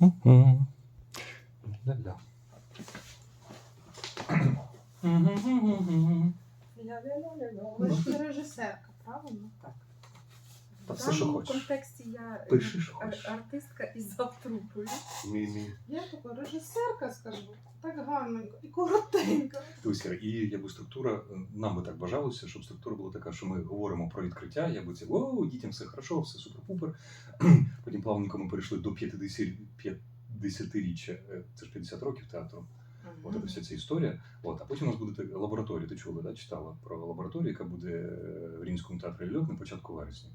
Ля-ля-ля-ля-ля. Ви ж режисерка, правильно? Так. Та все, що хочеш. контексті я е, Пиши, що ар- хочеш. артистка із завтрупою. Мі-мі. Я така режисерка скажу. Так гарненько і коротенько. Дивися, і якби структура, е, нам би так бажалося, щоб структура була така, що ми говоримо про відкриття, якби це о, дітям все хорошо, все супер-пупер. Потім плавненько ми перейшли до 50 50-річчя, е, це ж 50 років театру. От це вся ця історія. От, а потім у нас буде лабораторія. Ти чула, да? читала про лабораторію, яка буде е, в Рівненському театрі Льот на початку вересня.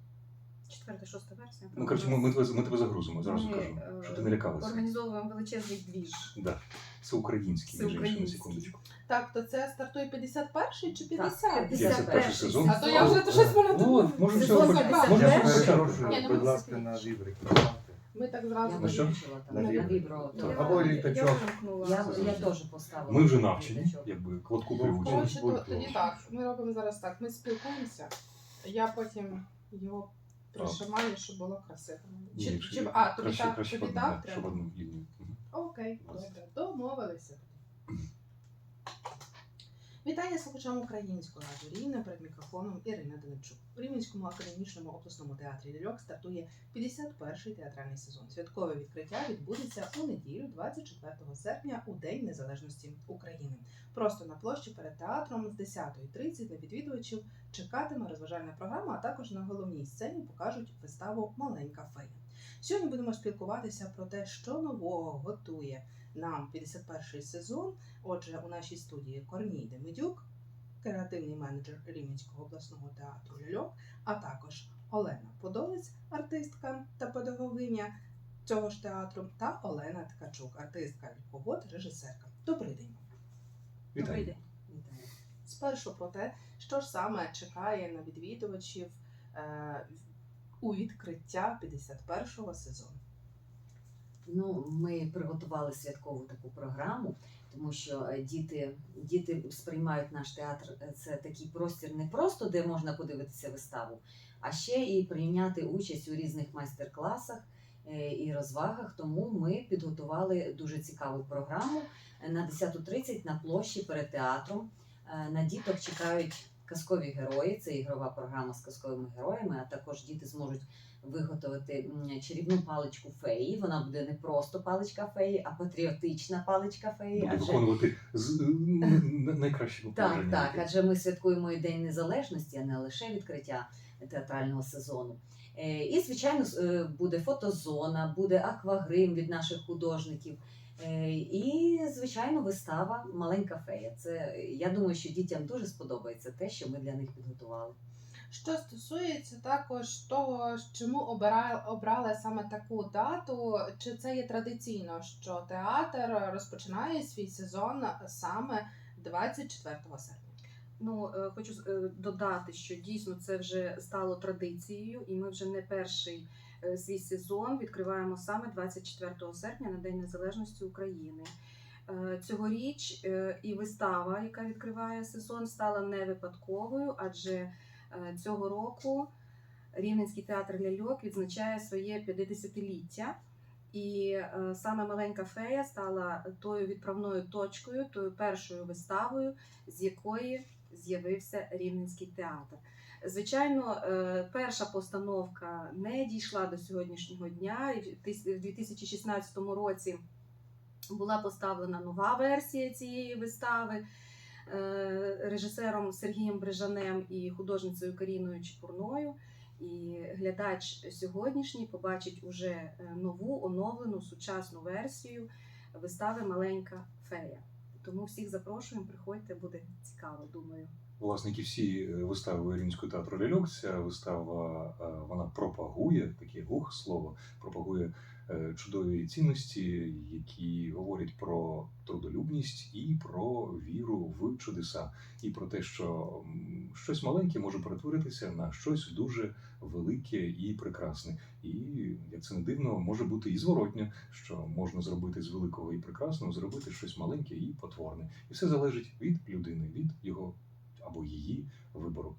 Четверта, шоста версія. Ну, коротше, ми, ми, тебе, ми тебе загрузимо, зразу Ми, кажу, е, щоб ти не лякалася. Організовуємо величезний двіж. Да. Це український, Це між іншим, на український. секундочку. Так, то це стартує 51-й чи 50? Так, 51 сезон. А то я вже то щось мене От, можемо все Сезон почати. 51. Можемо Перший. Ні, ну, будь ми ласка, на вібрик. Ми так Я зразу. На що? вирішила там, На на вібро. вібро. Так. Я- Або я- літачок. Я вимкнула. Я, я теж поставила. Ми вже навчені, якби кладку Ну, привучені. Коротше, тоді так. Ми робимо зараз так. Ми спілкуємося. Я потім його пришимаю, щоб було красиво. Чи, чи, а, тобі краще, так, краще тобі так да, щоб треба? одну лінію. Мгм. Окей, добре, домовилися. Вітання слухачам українського радіо Рівне перед мікрофоном Ірина Деничук. У Рівненському академічному обласному театрі Льольок стартує 51-й театральний сезон. Святкове відкриття відбудеться у неділю, 24 серпня, у День Незалежності України. Просто на площі перед театром з 10.30 на відвідувачів чекатиме розважальна програма, а також на головній сцені покажуть виставу Маленька фея. Сьогодні будемо спілкуватися про те, що нового готує нам 51-й сезон. Отже, у нашій студії Корній Демидюк, креативний менеджер Рівненського обласного театру Льольок, а також Олена Подолець, артистка та педагогиня цього ж театру, та Олена Ткачук, артистка ліковод, режисерка. Добрий день. Добрий день. Вітаю. Спершу про те, що ж саме чекає на відвідувачів е, у відкриття 51-го сезону. Ну, ми приготували святкову таку програму, тому що е, діти, діти сприймають наш театр. е, Це такий простір не просто, де можна подивитися виставу, а ще і прийняти участь у різних майстер-класах е, і розвагах. Тому ми підготували дуже цікаву програму на 10.30 на площі перед театром. На діток чекають казкові герої. Це ігрова програма з казковими героями. А також діти зможуть виготовити чарівну паличку феї. Вона буде не просто паличка феї, а патріотична паличка феї. Буде Адже виконувати з н- н- так, так, адже ми святкуємо і День Незалежності, а не лише відкриття театрального сезону. Е, І, звичайно, е, буде фотозона, буде аквагрим від наших художників. Е, І, звичайно, вистава Маленька фея. Це я думаю, що дітям дуже сподобається те, що ми для них підготували. Що стосується також того, чому обирали, обрали саме таку дату, чи це є традиційно, що театр розпочинає свій сезон саме 24 серпня? Ну, е, хочу е, додати, що дійсно це вже стало традицією, і ми вже не перший е, свій сезон відкриваємо саме 24 серпня на День Незалежності України. Цьогоріч і вистава, яка відкриває сезон, стала не випадковою, адже цього року Рівненський театр ляльок відзначає своє 50-ліття. І е, саме маленька фея стала тою відправною точкою, тою першою виставою, з якої з'явився Рівненський театр. Звичайно, е, перша постановка не дійшла до сьогоднішнього дня. В 2016 році була поставлена нова версія цієї вистави е, режисером Сергієм Брижанем і художницею Каріною Чепурною. І глядач сьогоднішній побачить уже е, нову оновлену сучасну версію вистави Маленька фея. Тому всіх запрошуємо, приходьте, буде цікаво, думаю. Власне, всі е, вистави Рівненського театру Ляльок, ця вистава е, вона пропагує таке ух слово, пропагує е, чудові цінності, які говорять про трудолюбність і про віру в чудеса, і про те, що щось маленьке може перетворитися на щось дуже велике і прекрасне. І як це не дивно, може бути і зворотньо, що можна зробити з великого і прекрасного, зробити щось маленьке і потворне. І все залежить від людини, від його або її вибору.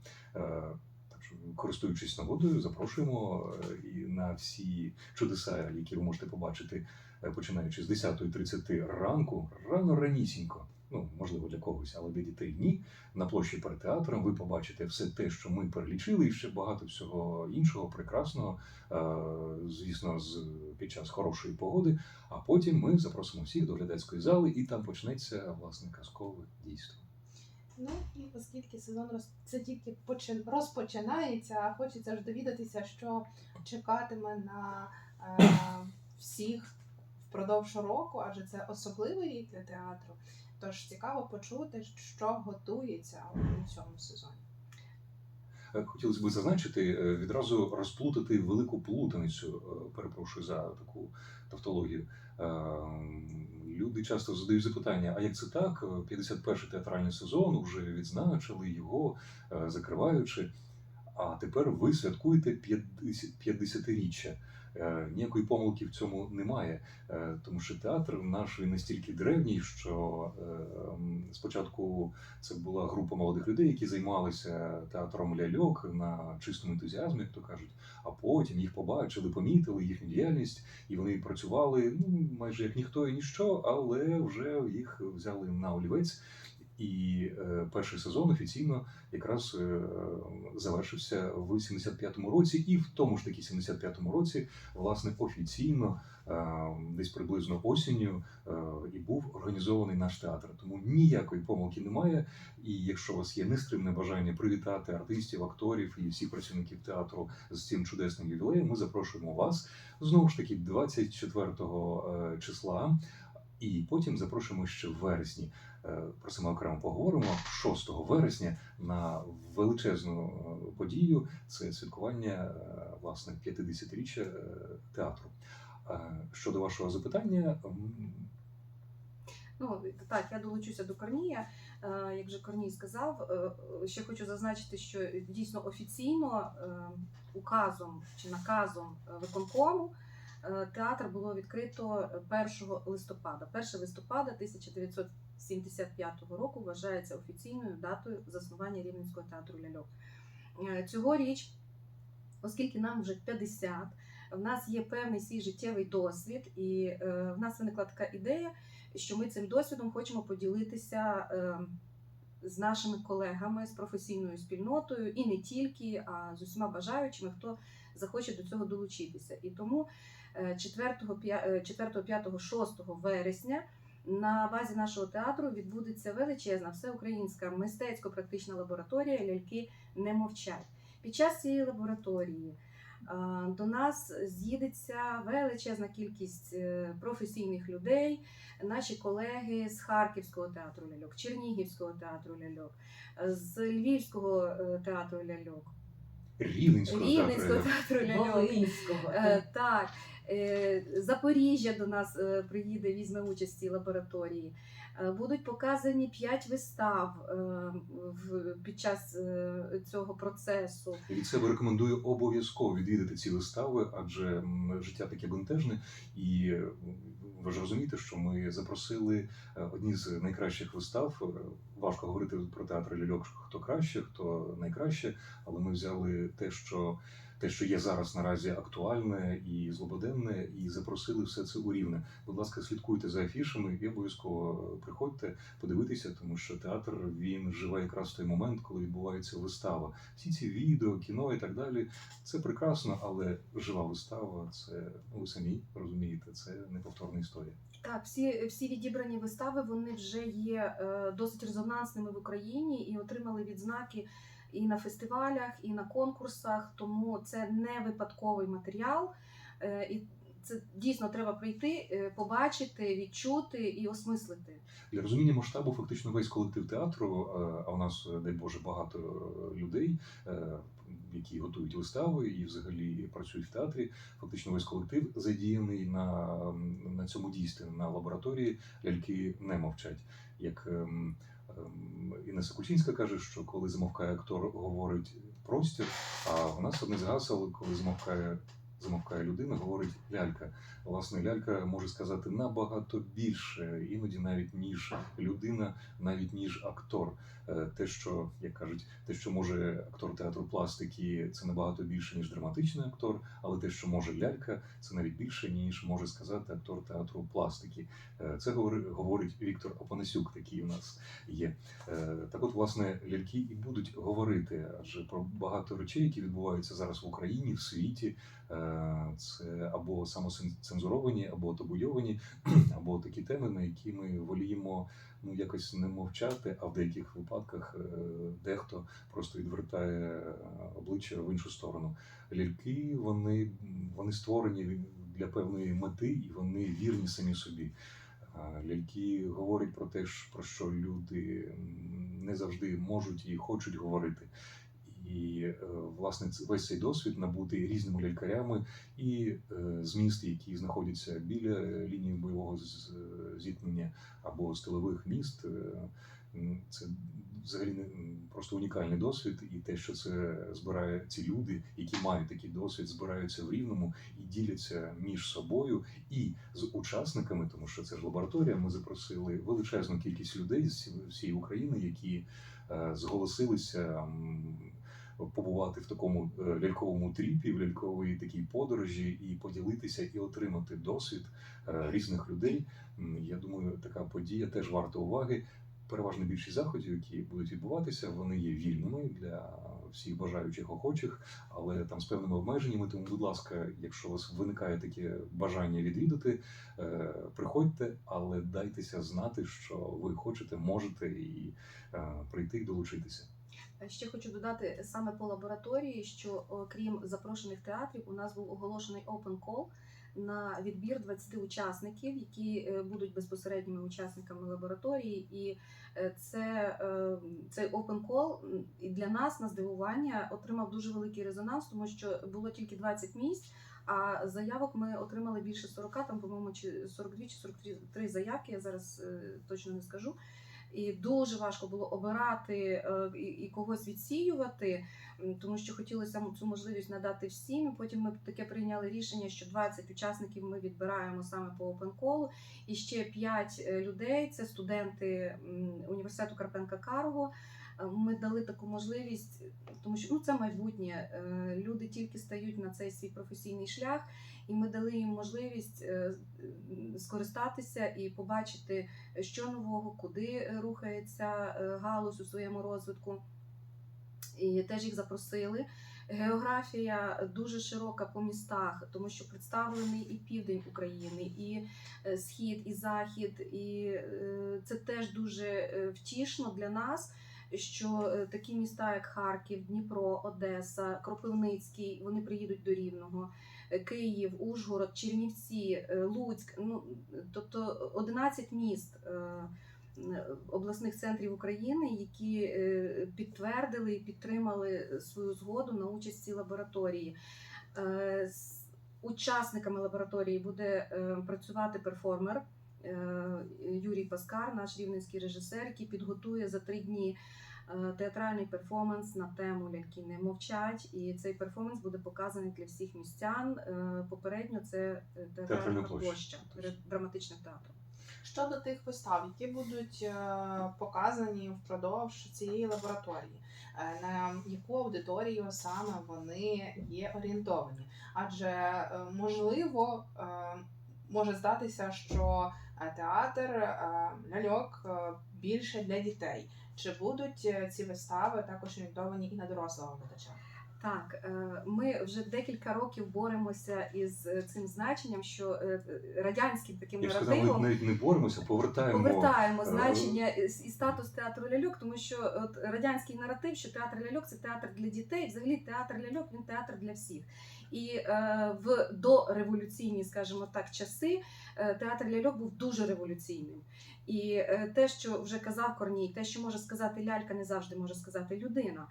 Користуючись нагодою, запрошуємо е, і на всі чудеса, які ви можете побачити, е, починаючи з 10.30 ранку, рано ранісінько. Ну, можливо, для когось, але для дітей ні. На площі перед театром ви побачите все те, що ми перелічили, і ще багато всього іншого прекрасного, е, звісно, з під час хорошої погоди. А потім ми запросимо всіх до глядацької зали, і там почнеться власне казкове дійство. Ну і оскільки сезон роз... це тільки почин... розпочинається, а хочеться ж довідатися, що чекатиме на е... всіх впродовж року, адже це особливий рік для театру. Тож цікаво почути, що готується у цьому сезоні. Е, Хотілося б зазначити, е, відразу розплутати велику плутаницю. е, Перепрошую за таку тавтологію. Люди часто задають запитання: а як це так? 51-й театральний сезон вже відзначили його, закриваючи. А тепер ви святкуєте 50 50-річчя. Е, Ніякої помилки в цьому немає, е, тому що театр наш він настільки древній, що е, спочатку це була група молодих людей, які займалися театром ляльок на чистому ентузіазмі, як то кажуть. А потім їх побачили, помітили їхню діяльність, і вони працювали ну майже як ніхто і ніщо, але вже їх взяли на олівець. І е, перший сезон офіційно якраз е, завершився в 75-му році, і в тому ж таки 75-му році, власне, офіційно е, десь приблизно осінню і був організований наш театр. Тому ніякої помилки немає. І якщо у вас є нестримне бажання привітати артистів, акторів і всіх працівників театру з цим чудесним ювілеєм, ми запрошуємо вас знову ж таки 24 е, числа. І потім запрошуємо ще в вересні. Е, Про це ми окремо поговоримо 6 вересня на величезну е, подію. Це святкування е, власне 50-річчя е, театру. Щодо вашого запитання, Ну так, я долучуся до Корнія. Як же Корній сказав, ще хочу зазначити, що дійсно офіційно указом чи наказом виконкому театр було відкрито 1 листопада. 1 листопада 1975 року вважається офіційною датою заснування Рівненського театру ляльок. Е, Цьогоріч, оскільки нам вже 50, в нас є певний свій життєвий досвід, і е, в нас виникла така ідея, що ми цим досвідом хочемо поділитися е, з нашими колегами, з професійною спільнотою, і не тільки, а з усіма бажаючими, хто захоче до цього долучитися. І тому е, 4, 4 5, 6 вересня на базі нашого театру відбудеться величезна всеукраїнська мистецько-практична лабораторія Ляльки не мовчать. Під час цієї лабораторії до нас з'їдеться величезна кількість е, професійних людей, наші колеги з Харківського театру ляльок, Чернігівського театру ляльок, з Львівського е, театру ляльок, Рівненського Рівненського театру. ляльок. Волинського. Е, Так, Е, Запоріжжя до нас е, приїде, візьме участь в цій лабораторії. Е, Будуть показані п'ять вистав е, під час е, цього процесу. Від себе рекомендую обов'язково відвідати ці вистави, адже життя таке бентежне, і ви ж розумієте, що ми запросили одні з найкращих вистав. Важко говорити про театр ляльок, хто краще, хто найкраще, але ми взяли те, що. Те, що є зараз наразі актуальне і злободенне, і запросили все це у рівне. Будь ласка, слідкуйте за афішами і обов'язково приходьте подивитися, тому що театр він живе якраз в той момент, коли відбувається вистава. Всі ці відео, кіно і так далі. Це прекрасно, але жива вистава це ну, ви самі розумієте, це неповторна історія. Так, всі, всі відібрані вистави вони вже є е, досить резонансними в Україні і отримали відзнаки і на фестивалях, і на конкурсах. Тому це не випадковий матеріал. Е, і це дійсно треба прийти, е, побачити, відчути і осмислити. Для розуміння масштабу фактично весь колектив театру, е, а у нас, дай Боже, багато людей, які готують вистави і взагалі працюють в театрі. Фактично весь колектив задіяний на, на цьому дійстві, на лабораторії ляльки не мовчать. Як ем, Інеса Кучинська каже, що коли замовкає актор, говорить простір, а у нас одне з гасел, коли замовкає замовкає людина, говорить лялька. Власне, лялька може сказати набагато більше, іноді навіть ніж людина, навіть ніж актор. Е, Те, що як кажуть, те, що може актор театру пластики, це набагато більше ніж драматичний актор, але те, що може лялька, це навіть більше ніж може сказати актор театру пластики. Е, Це говори- говорить Віктор Опанасюк, такий у нас є. Е, Так, от, власне, ляльки і будуть говорити, адже про багато речей, які відбуваються зараз в Україні, в світі. Це або самоцензуровані, або табуйовані, або такі теми, на які ми воліємо ну якось не мовчати, а в деяких випадках е, дехто просто відвертає е, обличчя в іншу сторону. Ляльки вони, вони створені для певної мети, і вони вірні самі собі. Ляльки говорять про те, про що люди не завжди можуть і хочуть говорити. І е, власне весь цей досвід набутий різними лялькарями і е, з міст, які знаходяться біля е, лінії бойового зіткнення або з тилових міст. Це взагалі не просто унікальний досвід, і те, що це збирає ці люди, які мають такий досвід, збираються в рівному і діляться між собою і з учасниками, тому що це ж лабораторія. Ми запросили величезну кількість людей з всієї України, які зголосилися. Побувати в такому е, ляльковому тріпі, в ляльковій такій подорожі, і поділитися і отримати досвід е, різних людей. Я думаю, така подія теж варта уваги. Переважна більшість заходів, які будуть відбуватися, вони є вільними для всіх бажаючих охочих, але там з певними обмеженнями. Тому, будь ласка, якщо у вас виникає таке бажання відвідати, е, приходьте, але дайтеся знати, що ви хочете, можете і прийти і долучитися. Ще хочу додати саме по лабораторії, що окрім запрошених театрів, у нас був оголошений open call на відбір 20 учасників, які е, будуть безпосередніми учасниками лабораторії. І е, це е, цей open call для нас на здивування отримав дуже великий резонанс, тому що було тільки 20 місць. А заявок ми отримали більше 40, там, по-моєму, чи 42 чи 43 заявки. Я зараз е, точно не скажу. І дуже важко було обирати е, і, когось відсіювати, тому що хотілося цю можливість надати всім. І потім ми таке прийняли рішення, що 20 учасників ми відбираємо саме по опенколу. І ще 5 людей це студенти університету Карпенка Карго. Ми дали таку можливість, тому що ну це майбутнє. Е, Люди тільки стають на цей свій професійний шлях, і ми дали їм можливість е, скористатися і побачити, що нового, куди рухається е, галузь у своєму розвитку. І теж їх запросили. Географія дуже широка по містах, тому що представлений і південь України, і схід, і захід. І це теж дуже втішно для нас, що е, такі міста, як Харків, Дніпро, Одеса, Кропивницький, вони приїдуть до Рівного. Е, Київ, Ужгород, Чернівці, е, Луцьк, ну тобто 11 міст обласних центрів України, які підтвердили і підтримали свою згоду на участь в цій лабораторії. З учасниками лабораторії буде працювати перформер. Е, Юрій Паскар, наш рівненський режисер, який підготує за три дні е, театральний перформанс на тему ляльки не мовчать. І цей перформанс буде показаний для всіх містян. Е, Попередньо це Театральна площа. площа перед. Щодо тих вистав, які будуть показані впродовж цієї лабораторії, на яку аудиторію саме вони є орієнтовані? Адже можливо може здатися, що е, театр е, ляльок е, більше для дітей. Чи будуть ці вистави також орієнтовані і на дорослого глядача? Так, е, ми вже декілька років боремося із е, цим значенням, що е, радянським таким Я наративом навіть не боремося, повертаємо. повертаємо значення і статус театру ляльок, тому що от радянський наратив, що театр ляльок це театр для дітей. Взагалі театр ляльок він театр для всіх. І е, в дореволюційні, скажімо так, часи театр ляльок був дуже революційним. І те, що вже казав Корній, те, що може сказати лялька, не завжди може сказати людина.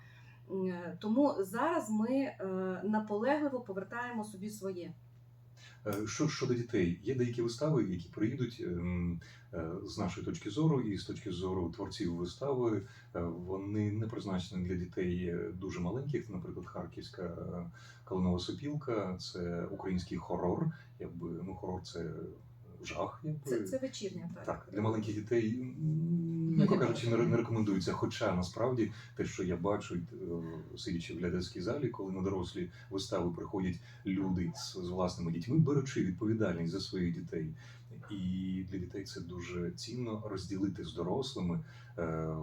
М, Тому зараз ми е, наполегливо повертаємо собі своє. Е, Що щодо дітей, є деякі вистави, які приїдуть ем, е, з нашої точки зору, і з точки зору творців вистави, е, вони не призначені для дітей е, дуже маленьких. Наприклад, Харківська е, калинова сопілка це український хорор. Якби ну хорор це жах, якби Це, це вечірня так. так, для маленьких дітей, м'яко кажучи, не, не рекомендується. Хоча насправді те, що я бачу, е, сидячи в глядацькій залі, коли на дорослі вистави приходять люди з, з власними дітьми, беручи відповідальність за своїх дітей. І для дітей це дуже цінно розділити з дорослими е,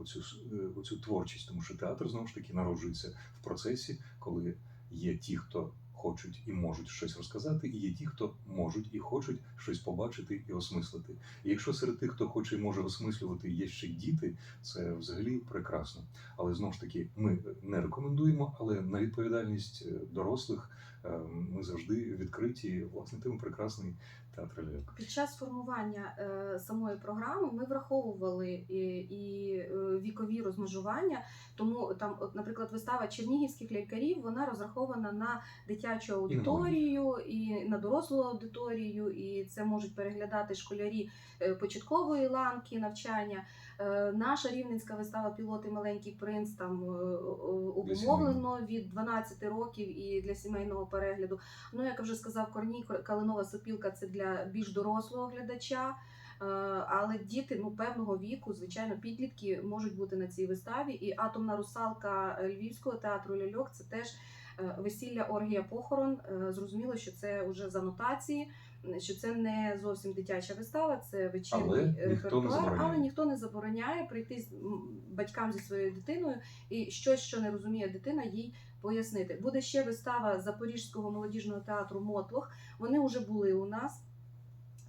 оцю, е, оцю творчість, тому що театр знову ж таки народжується в процесі, коли є ті, хто хочуть і можуть щось розказати, і є ті, хто можуть і хочуть щось побачити і осмислити. І якщо серед тих, хто хоче і може осмислювати, є ще діти, це взагалі прекрасно. Але знову ж таки, ми не рекомендуємо, але на відповідальність е, дорослих е, ми завжди відкриті. Власне, тим прекрасний театр ляльок. Під час формування е, самої програми ми враховували і, і е, вікові розмежування. Тому там, от, наприклад, вистава чернігівських лялькарів вона розрахована на дитячу аудиторію і на дорослу аудиторію, і це можуть переглядати школярі е, початкової ланки навчання. Е, Наша рівненська вистава Пілот і маленький принц там е, е, обумовлено від 12 років і для сімейного перегляду. Ну, як вже сказав Корній, калинова сопілка це для більш дорослого глядача. Але діти ну певного віку, звичайно, підлітки можуть бути на цій виставі. І атомна русалка Львівського театру ляльок це теж весілля оргія похорон. Зрозуміло, що це вже з анотації, що це не зовсім дитяча вистава, це вечірній не репертуар, але ніхто не забороняє прийти з батькам зі своєю дитиною і щось, що не розуміє дитина, їй пояснити. Буде ще вистава Запорізького молодіжного театру Мотлох. Вони вже були у нас.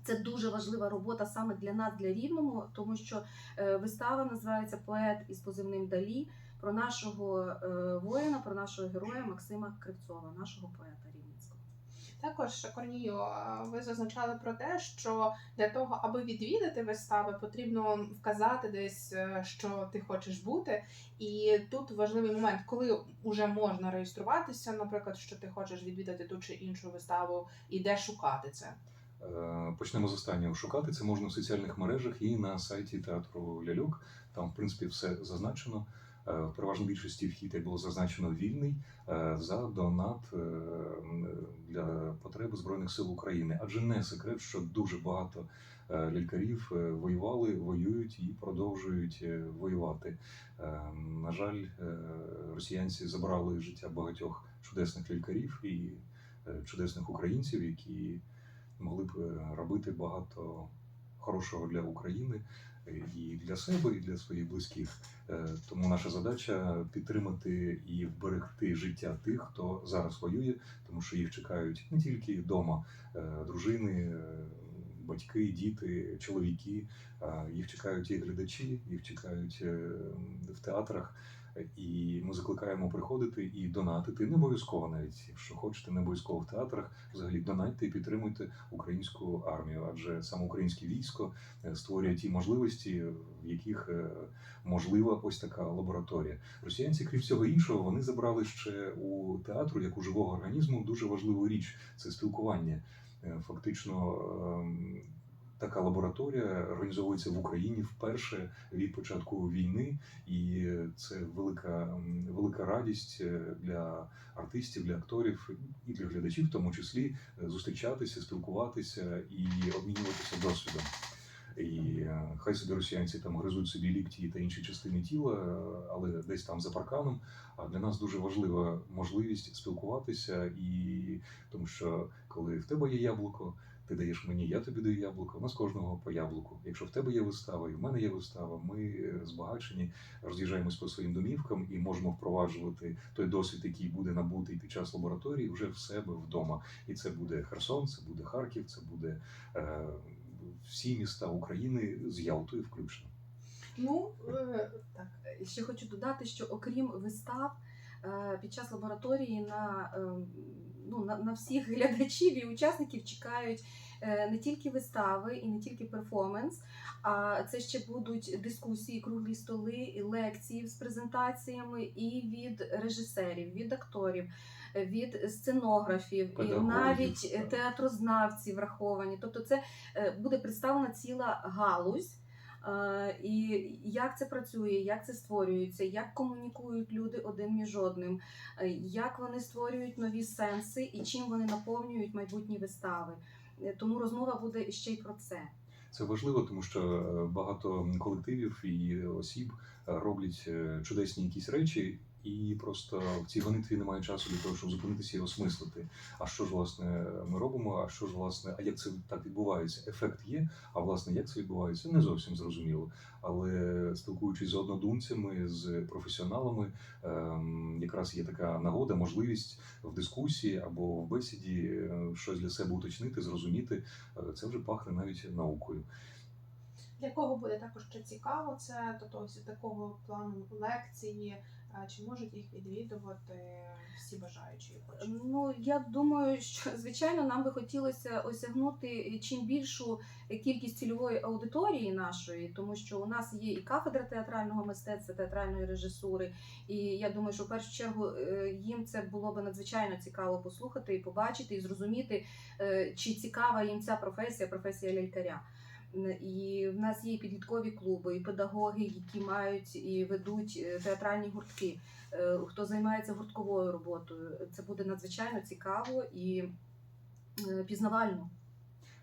Це дуже важлива робота саме для нас, для рівного, тому що е, вистава називається Поет із позивним Далі про нашого е, воїна, про нашого героя Максима Кривцова, нашого поета. Також Корнію, ви зазначали про те, що для того, аби відвідати вистави, потрібно вказати десь, е, що ти хочеш бути. І тут важливий момент, коли вже можна реєструватися, наприклад, що ти хочеш відвідати ту чи іншу виставу, і де шукати це. Е, Почнемо з останнього. Шукати це можна в соціальних мережах і на сайті театру Ляльок. Там, в принципі, все зазначено. Е, В переважній більшості вхід як було зазначено вільний е, за донат е, для потреби Збройних сил України. Адже не секрет, що дуже багато лялькарів е, воювали, воюють і продовжують воювати. На жаль, росіянці забрали життя багатьох чудесних лялькарів і чудесних українців, які могли б робити багато хорошого для України і для себе, і для своїх близьких. Е, Тому наша задача підтримати і вберегти життя тих, хто зараз воює, тому що їх чекають не тільки вдома дружини, е, батьки, діти, чоловіки. Їх чекають і глядачі, їх чекають е, в театрах. І ми закликаємо приходити і донатити. Не обов'язково навіть, якщо хочете, не обов'язково в театрах. Взагалі донатьте і підтримуйте українську армію, адже саме українське військо е, створює ті можливості, в яких е, можлива ось така лабораторія. Росіянці, крім всього іншого, вони забрали ще у театру як у живого організму дуже важливу річ це спілкування. Е, Фактично. Така лабораторія організовується в Україні вперше від початку війни, і це велика, велика радість е, для артистів, для акторів і для глядачів, в тому числі е, зустрічатися, спілкуватися і обмінюватися досвідом. І е, хай собі росіянці там гризуть собі лікті та інші частини тіла, але десь там за парканом. А для нас дуже важлива можливість спілкуватися, і тому що коли в тебе є яблуко, ти даєш мені, я тобі даю яблуко. У нас кожного по яблуку. Якщо в тебе є вистава, і в мене є вистава, ми е, збагачені, роз'їжджаємось по своїм домівкам і можемо впроваджувати той досвід, який буде набутий під час лабораторії, вже в себе вдома. І це буде Херсон, це буде Харків, це буде е, всі міста України з Ялтою включно. Ну е, так. Ще хочу додати, що окрім вистав, е, під час лабораторії на е, ну, на, на всіх глядачів і учасників чекають е, не тільки вистави і не тільки перформанс, а це ще будуть дискусії, круглі столи, і лекції з презентаціями і від режисерів, від акторів, е, від сценографів, і навіть е, так. театрознавці враховані. Тобто, це е, буде представлена ціла галузь. І як це працює, як це створюється, як комунікують люди один між одним, е, як вони створюють нові сенси і чим вони наповнюють майбутні вистави. Е, Тому розмова буде ще й про це. Це важливо, тому що е, багато колективів і осіб роблять чудесні якісь речі, і просто в цій гонитві немає часу для того, щоб зупинитися і осмислити. А що ж власне ми робимо? А що ж власне, а як це так відбувається? Ефект є, а власне як це відбувається, не зовсім зрозуміло. Але спілкуючись з однодумцями, з професіоналами, ем, якраз є така нагода, можливість в дискусії або в бесіді е, щось для себе уточнити, зрозуміти. Е, Це вже пахне навіть наукою. Для кого буде також ще цікаво це, тобто ось такого плану лекції, чи можуть їх відвідувати всі бажаючі? Ну я думаю, що звичайно нам би хотілося осягнути чим більшу кількість цільової аудиторії нашої, тому що у нас є і кафедра театрального мистецтва, театральної режисури. І я думаю, що в першу чергу е, їм це було би надзвичайно цікаво послухати і побачити, і зрозуміти, е, чи цікава їм ця професія, професія лялькаря. І в нас є підліткові клуби, і педагоги, які мають і ведуть е, театральні гуртки. Е, Хто займається гуртковою роботою, це буде надзвичайно цікаво і е, пізнавально.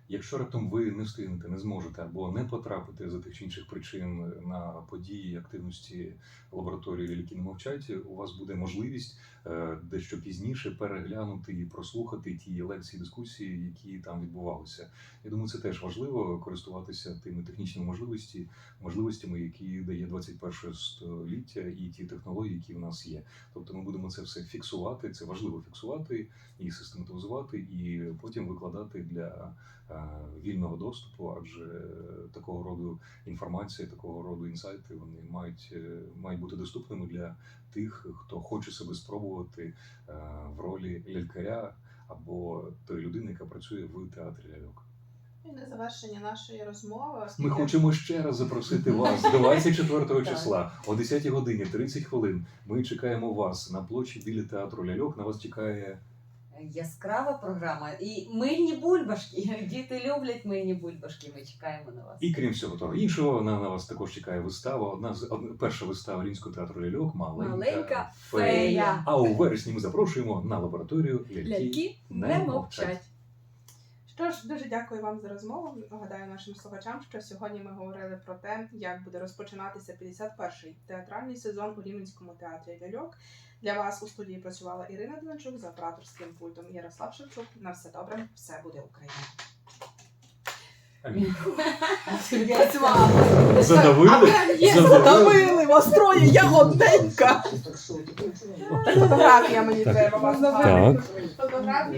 Якщо раптом ви не встигнете, не зможете або не потрапите за тих чи інших причин на події активності лабораторії «Ляльки не мовчать, у вас буде можливість е, дещо пізніше переглянути і прослухати ті лекції, дискусії, які там відбувалися. Я думаю, це теж важливо користуватися тими технічними можливості, можливостями, які дає 21 століття, і ті технології, які в нас є. Тобто, ми будемо це все фіксувати. Це важливо фіксувати і систематизувати, і потім викладати для вільного доступу, адже такого роду інформація, такого роду інсайти вони мають, е, мають бути доступними для тих, хто хоче себе спробувати е, в ролі лялькаря або тої людини, яка працює в театрі ляльок. І на завершення нашої розмови, Ми хочемо ще раз запросити вас 24 Так. числа о 10 годині 30 хвилин. Ми чекаємо вас на площі біля театру ляльок. На вас чекає Яскрава програма і мильні бульбашки. Діти люблять мильні бульбашки. Ми чекаємо на вас. І крім всього того іншого, на, на вас також чекає вистава. Одна з одна, перша вистава Рінського театру ляльок маленька, Маленька фея. фея. А у вересні ми запрошуємо на лабораторію ляльки. Ляльки не не мовчать. мовчать. Що ж, дуже дякую вам за розмову. Нагадаю нашим слухачам, що сьогодні ми говорили про те, як буде розпочинатися 51-й театральний сезон у Рівненському театрі ляльок. Для вас у студії працювала Ірина Дончук за операторським пультом Ярослав Шевчук. На все добре, все буде Україна. Працювала. Задавили? Задавили вас троє, я годненька. Фотографія мені треба вас. Так. Фотографія.